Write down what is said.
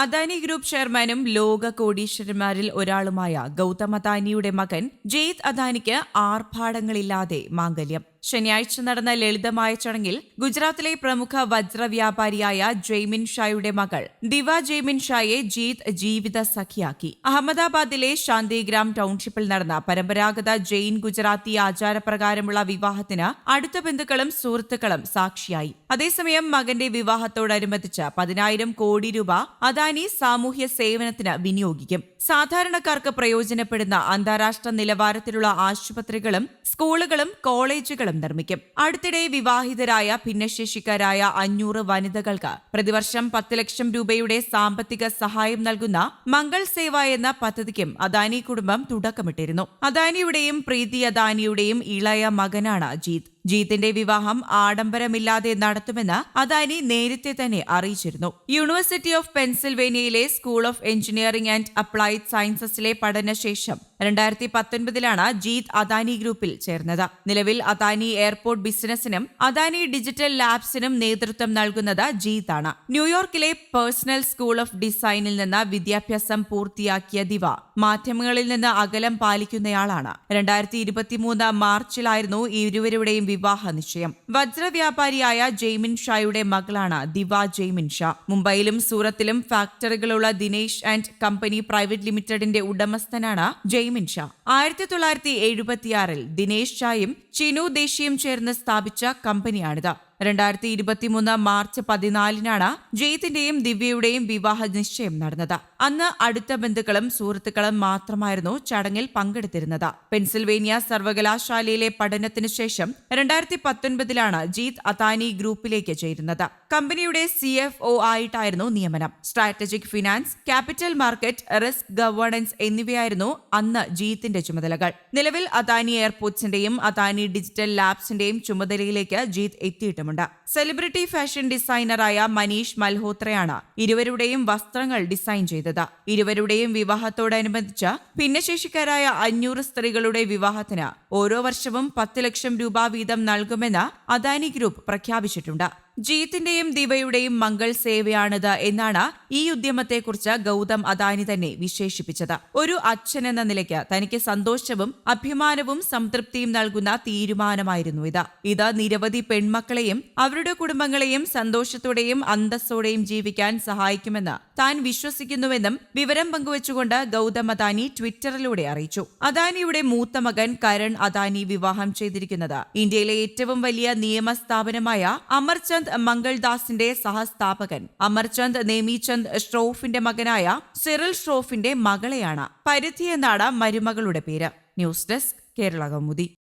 Adani group ചെയർമാനും ലോക കോടീശ്വരന്മാരിൽ ഒരാളുമായ ഗൗതം അദാനിയുടെ മകൻ ജയ്ത് അദാനിക്ക് ആർഭാടങ്ങളില്ലാതെ മാംഗല്യം. ശനിയാഴ്ച നടന്ന ലളിതമായ ചടങ്ങിൽ ഗുജറാത്തിലെ പ്രമുഖ വജ്ര വ്യാപാരിയായ ജെയ്മിൻ ഷായുടെ മകൾ ദിവ ജെയ്മിൻ ഷായെ ജീത് ജീവിത സഖിയാക്കി. അഹമ്മദാബാദിലെ ശാന്തിഗ്രാം ടൗൺഷിപ്പിൽ നടന്ന പരമ്പരാഗത ജെയിൻ ഗുജറാത്തി ആചാരപ്രകാരമുള്ള വിവാഹത്തിന് അടുത്ത ബന്ധുക്കളും സുഹൃത്തുക്കളും സാക്ഷിയായി. അതേസമയം മകന്റെ വിവാഹത്തോടനുബന്ധിച്ച് പതിനായിരം കോടി രൂപ അദാനി സാമൂഹ്യ സേവനത്തിന് വിനിയോഗിക്കും. സാധാരണക്കാർക്ക് പ്രയോജനപ്പെടുന്ന അന്താരാഷ്ട്ര നിലവാരത്തിലുള്ള ആശുപത്രികളും സ്കൂളുകളും കോളേജുകളും നിർമ്മിക്കും. അടുത്തിടെ വിവാഹിതരായ ഭിന്നശേഷിക്കാരായ അഞ്ഞൂറ് വനിതകൾക്ക് പ്രതിവർഷം പത്ത് ലക്ഷം രൂപയുടെ സാമ്പത്തിക സഹായം നൽകുന്ന മംഗൾ സേവ എന്ന പദ്ധതിക്കും അദാനി കുടുംബം തുടക്കമിട്ടിരുന്നു. അദാനിയുടെയും പ്രീതി അദാനിയുടെയും ഇളയ മകനാണ് ജീത്. ജീത്തിന്റെ വിവാഹം ആഡംബരമില്ലാതെ നടത്തുമെന്ന് അദാനി നേരത്തെ തന്നെ അറിയിച്ചിരുന്നു. University of പെൻസിൽവേനിയയിലെ school of engineering and applied സയൻസസിലെ പഠനശേഷം രണ്ടായിരത്തി പത്തൊൻപതിലാണ് ജീത് അദാനി ഗ്രൂപ്പിൽ ചേർന്നത്. നിലവിൽ അദാനി എയർപോർട്ട് ബിസിനസിനും അദാനി ഡിജിറ്റൽ ലാബ്സിനും നേതൃത്വം നൽകുന്നത് ജീത് ആണ് ന്യൂയോർക്കിലെ പേഴ്സണൽ സ്കൂൾ ഓഫ് ഡിസൈനിൽ നിന്ന് വിദ്യാഭ്യാസം പൂർത്തിയാക്കിയ ദിവ മാധ്യമങ്ങളിൽ നിന്ന് അകലം പാലിക്കുന്നയാളാണ്. രണ്ടായിരത്തി ഇരുപത്തിമൂന്ന് മാർച്ചിലായിരുന്നു ഇരുവരുടെയും വിവാഹ നിശ്ചയം. വജ്രവ്യാപാരിയായ ജെയ്മിൻ ഷായുടെ മകളാണ് ദിവ ജെയ്മിൻ ഷാ. മുംബൈയിലും സൂറത്തിലും ഫാക്ടറികളുള്ള ദിനേശ് ആൻഡ് കമ്പനി പ്രൈവറ്റ് ലിമിറ്റഡിന്റെ ഉടമസ്ഥനാണ് ജെയ്മിൻ ഷാ. ആയിരത്തി തൊള്ളായിരത്തി എഴുപത്തിയാറിൽ ദിനേശ് ഷായും ചിനു ദേശിയും ചേർന്ന് സ്ഥാപിച്ച കമ്പനിയാണിത്. രണ്ടായിരത്തി ഇരുപത്തിമൂന്ന് മാർച്ച് പതിനാലിനാണ് ജെയ്ത്തിന്റെയും ദിവ്യയുടെയും വിവാഹ നിശ്ചയം നടന്നത്. അന്ന് അടുത്ത ബന്ധുക്കളും സുഹൃത്തുക്കളും മാത്രമായിരുന്നു ചടങ്ങിൽ പങ്കെടുത്തിരുന്നത്. പെൻസിൽവേനിയ സർവകലാശാലയിലെ പഠനത്തിന് ശേഷം രണ്ടായിരത്തി പത്തൊൻപതിലാണ് ജീത് അതാനി ഗ്രൂപ്പിലേക്ക് ചേരുന്നത്. കമ്പനിയുടെ സി എഫ് ഒ ആയിട്ടായിരുന്നു നിയമനം. Strategic finance capital market risk governance എന്നിവയായിരുന്നു അന്ന് ജീത്തിന്റെ ചുമതലകൾ. നിലവിൽ അതാനി എയർപോർട്ട്സിന്റെയും അതാനി ഡിജിറ്റൽ ലാബ്സിന്റെയും ചുമതലയിലേക്ക് ജീത് എത്തിയിട്ടുമുണ്ട് സെലിബ്രിറ്റി ഫാഷൻ ഡിസൈനറായ മനീഷ് മൽഹോത്രയാണ് ഇരുവരുടെയും വസ്ത്രങ്ങൾ ഡിസൈൻ ചെയ്തത്. ഇരുവരുടെയും വിവാഹത്തോടനുബന്ധിച്ച് ഭിന്നശേഷിക്കാരായ അഞ്ഞൂറ് സ്ത്രീകളുടെ വിവാഹത്തിന് ഓരോ വർഷവും പത്ത് ലക്ഷം രൂപ വീതം നൽകുമെന്ന് അദാനി ഗ്രൂപ്പ് പ്രഖ്യാപിച്ചിട്ടുണ്ട്. ജീത്തിന്റെയും ദിവയുടെയും മംഗൾ സേവയാണിത് എന്നാണ് ഈ ഉദ്യമത്തെക്കുറിച്ച് ഗൗതം അദാനി തന്നെ വിശേഷിപ്പിച്ചത്. ഒരു അച്ഛൻ എന്ന നിലയ്ക്ക് തനിക്ക് സന്തോഷവും അഭിമാനവും സംതൃപ്തിയും നൽകുന്ന തീരുമാനമായിരുന്നു ഇത്. ഇത് നിരവധി പെൺമക്കളെയും അവരുടെ കുടുംബങ്ങളെയും സന്തോഷത്തോടെയും അന്തസ്സോടെയും ജീവിക്കാൻ സഹായിക്കുമെന്ന് താൻ വിശ്വസിക്കുന്നുവെന്നും വിവരം പങ്കുവച്ചുകൊണ്ട് ഗൗതം അദാനി ട്വിറ്ററിലൂടെ അറിയിച്ചു. അദാനിയുടെ മൂത്ത മകൻ കരൺ അദാനി വിവാഹം ചെയ്തിരിക്കുന്നത് ഇന്ത്യയിലെ ഏറ്റവും വലിയ നിയമ സ്ഥാപനമായ അമർചന്ദ് മംഗൾദാസിന്റെ സഹസ്ഥാപകൻ. അമർചന്ദ് നേമിചന്ദ് ഷ്രോഫിന്റെ മകനായ സിറിൽ ഷ്രോഫിന്റെ മകളെയാണ്. പരിധി എന്നാണ് മരുമകളുടെ പേര്. News desk Kerala Kaumudi.